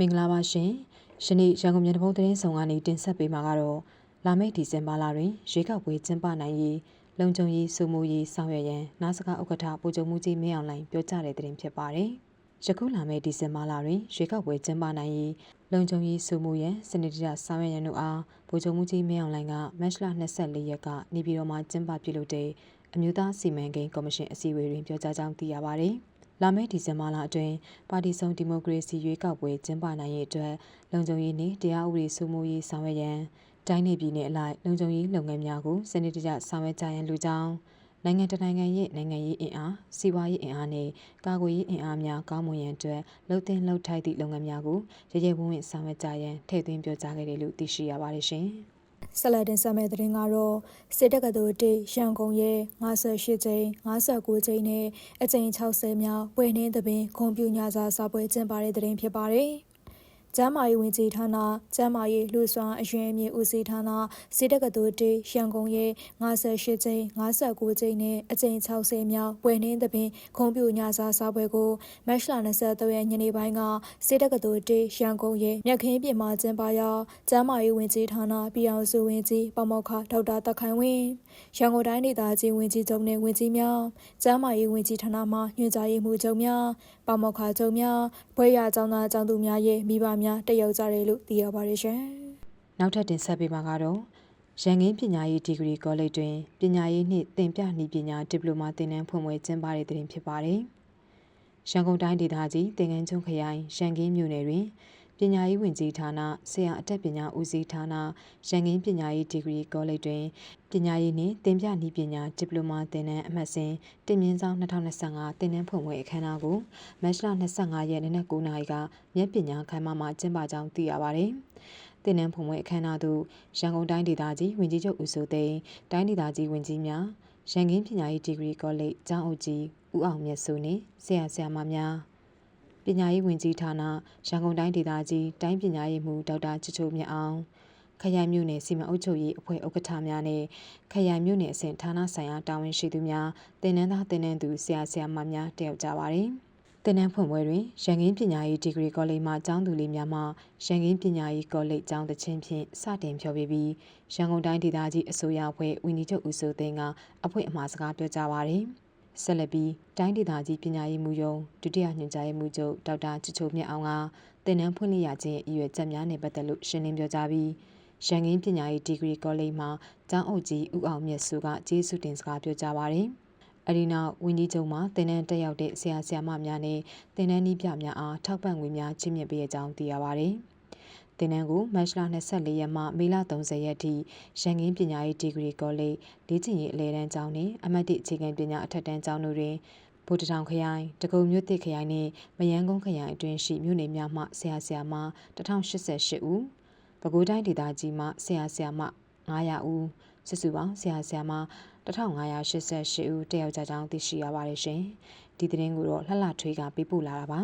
မင်္ဂလာပါရှင်။ယနေ့ရန်ကုန်မြို့တဘုံသတင်းဆောင်ကနေတင်ဆက်ပေးမှာကတော့လာမယ့်ဒီဇင်ဘာလတွင်ရွေးကောက်ပွဲကျင်းပနိုင်ရေးလုံခြုံရေးစုမှုရေးဆောင်ရွက်ရန်နာစကားဥက္ကဋ္ဌပူဇုံမှုကြီးမင်းအောင်လှိုင်ပြောကြားတဲ့သတင်းဖြစ်ပါတယ်။ယခုလာမယ့်ဒီဇင်ဘာလတွင်ရွေးကောက်ပွဲကျင်းပနိုင်ရေးလုံခြုံရေးစုမှုရန်စနစ်တကျဆောင်ရွက်ရန်တို့အားပူဇုံမှုကြီးမင်းအောင်လှိုင်ကမတ်လ24ရက်ကနေပြည်တော်မှာကျင်းပပြုလုပ်တဲ့အမျိုးသားစီမံကိန်းကော်မရှင်အစည်းအဝေးတွင်ပြောကြားကြောင်းသိရပါတယ်။ လာမယ့်ဒီဇင်ဘာလအတွင်းပါတီစုံဒီမိုကရေစီရွေးကောက်ပွဲကျင်းပနိုင်ရေးအတွက်လုံခြုံရေးနှင့်တရားဥပဒေစိုးမိုးရေးဆောင်ရွက်ရန်တိုင်းနယ်ပြည်နယ်အလိုက်လုံခြုံရေးလုပ်ငန်းများကိုစနစ်တကျဆောင်ရွက်ကြရန်လိုကြောင်းနိုင်ငံတကာနိုင်ငံရဲ့နိုင်ငံရေးအင်အားစီးပွားရေးအင်အားနဲ့ကာကွယ်ရေးအင်အားများကောင်းမွန်ရန်အတွက်လှုပ်သင်းလှုပ်ထိုက်သည့်လုပ်ငန်းများကိုရရဝင်းဝင်းဆောင်ရွက်ကြရန်ထည့်သွင်းပြောကြားခဲ့တယ်လို့သိရှိရပါတယ်ရှင်။ ဆက်လက်တင်ဆက်မယ့်သတင်းကတော့စစ်တက္ကသိုလ်တစ်ရန်ကုန်ရဲ့58ကျိန်း59ကျိန်းနဲ့အကျိန်း60မြောက်ပွဲနှင်းသပင်ခွန်ပြူညာစာစာပွဲကျင်းပတဲ့သတင်းဖြစ်ပါတယ်။ ကျမ်းမာရေးဝန်ကြီးဌာနကျမ်းမာရေးလူစွမ်းအရင်အမြင့်ဦးစီးဌာနစစ်တက္ကသိုလ်တေရန်ကုန်ရဲ့58ကျိန်း59ကျိန်းနဲ့အကျိန်း60မြောက်ပွဲနှင်းသဖြင့်ခုံပြူညာစာစာပွဲကိုမတ်လ23ရက်ညနေပိုင်းကစစ်တက္ကသိုလ်တေရန်ကုန်ရဲ့မြက်ခင်းပြင်မှာကျင်းပရာကျမ်းမာရေးဝန်ကြီးဌာနပြည်အောင်စုဝန်ကြီးပမောက္ခဒေါက်တာတခိုင်ဝင်းရန်ကုန်တိုင်းဒေသကြီးဝန်ကြီးချုပ်နဲ့ဝန်ကြီးများကျမ်းမာရေးဝန်ကြီးဌာနမှညွှန်ကြားရေးမှူးချုပ်များပမောက္ခချုပ်များဘွဲ့ရကျောင်းသားကျောင်းသူများရဲ့မိဘများတက်ရောက်ကြတယ်လို့သိရပါတယ်ရှင်။နောက်ထပ်တင်ဆက်ပေးမှာကတော့ရန်ကင်းပညာရေးဒီဂရီကောလိပ်တွင်ပညာရေးနှင့်သင်ပြနည်းပညာဒီပလိုမာသင်တန်းဖွင့်ပွဲကျင်းပတဲ့တွင်ဖြစ်ပါတယ်။ရန်ကုန်တိုင်းဒေသကြီးသင်္ကန်းကျွန်းခရိုင်ရန်ကင်းမြို့နယ်တွင် ပညာရေးဝန်ကြီးဌာနဆရာအတက်ပညာဦးစီးဌာနရန်ကင်းပညာရေးဒီဂရီကောလိပ်တွင်ပညာရေးနှင့်သင်ပြနည်းပညာဒီပလိုမာသင်တန်းအမှတ်စဉ်တင်မြင့်ဆောင်2025သင်တန်းဖွင့်ပွဲအခမ်းအနားကိုမတ်လ25ရက်နေ့နက်9:00နာရီကမြက်ပညာခမ်းမမှာကျင်းပကြောင်းသိရပါသည်။တင်နန်းဖွင့်ပွဲအခမ်းအနားသို့ရန်ကုန်တိုင်းဒေသကြီးဝန်ကြီးချုပ်ဦးစိုးသိန်းတိုင်းဒေသကြီးဝန်ကြီးများရန်ကင်းပညာရေးဒီဂရီကောလိပ်ကျောင်းအုပ်ကြီးဦးအောင်မြတ်စိုးနှင့်ဆရာဆရာမများ ပညာရေးဝန်ကြီးဌာနရန်ကုန်တိုင်းဒေသကြီးတိုင်းပညာရေးမှူးဒေါက်တာချစ်ချိုမြတ်အောင်ခရိုင်မြို့နယ်စီမံအုပ်ချုပ်ရေးအဖွဲ့ဥက္ကဋ္ဌများနဲ့ခရိုင်မြို့နယ်အဆင့်ဌာနဆိုင်ရာတာဝန်ရှိသူများတင်နန်းသားတင်နန်းသူဆရာဆရာမများတက်ရောက်ကြပါတယ်။တင်နန်းဖွင့်ပွဲတွင်ရန်ကင်းပညာရေးဒီဂရီကောလိပ်မှကျောင်းသူလေးများမှရန်ကင်းပညာရေးကောလိပ်ကျောင်းတချင်းဖြင့်စတင်ဖြောပြပြီးရန်ကုန်တိုင်းဒေသကြီးအစိုးရအဖွဲ့ဝန်ကြီးချုပ်ဦးစိုးသိန်းကအဖွဲ့အမှားစကားပြောကြားပါတယ်။ ဆက်လက်ပြီးတိုင်းဒေသကြီးပညာရေးမှူးရုံးဒုတိယညွှန်ကြားရေးမှူးချုပ်ဒေါက်တာချစ်ချိုမြတ်အောင်ကတင်နန်းဖွင့်လှစ်ရခြင်းအရွယ်ချက်များနဲ့ပတ်သက်လို့ရှင်းလင်းပြောကြားပြီးရန်ကင်းပညာရေးဒီဂရီကောလိပ်မှာကျောင်းအုပ်ကြီးဦးအောင်မြတ်စုကကျေးဇူးတင်စကားပြောကြားပါတယ်။အဒီနောက်ဝင်းကြီးချုပ်မှတင်နန်းတက်ရောက်တဲ့ဆရာဆရာမများနဲ့တင်နန်းနီးပြများအားထောက်ပံ့ငွေများချီးမြှင့်ပေးရကြောင်းသိရပါတယ်။ တင်နန်းကိုမတ်လ24ရက်မှမေလ30ရက်ထိရန်ကင်းပညာရေးဒီဂရီကောလိပ်လေ့ကျင့်ရေးအလဲတန်းကျောင်းနှင့်အမတ်တိအခြေခံပညာအထက်တန်းကျောင်းတို့တွင်ဗိုလ်တထောင်ခရိုင်တကုံမြို့တစ်ခရိုင်နှင့်မယန်းကုန်းခရိုင်အတွင်းရှိမြို့နယ်များမှဆရာဆရာမ1088ဦးပဲခူးတိုင်းဒေသကြီးမှဆရာဆရာမ900ဦးစုစုပေါင်းဆရာဆရာမ1588ဦးတက်ရောက်ကြကြောင်းသိရှိရပါတယ်ရှင်ဒီသတင်းကိုတော့လှလှထွေးကပေးပို့လာတာပါ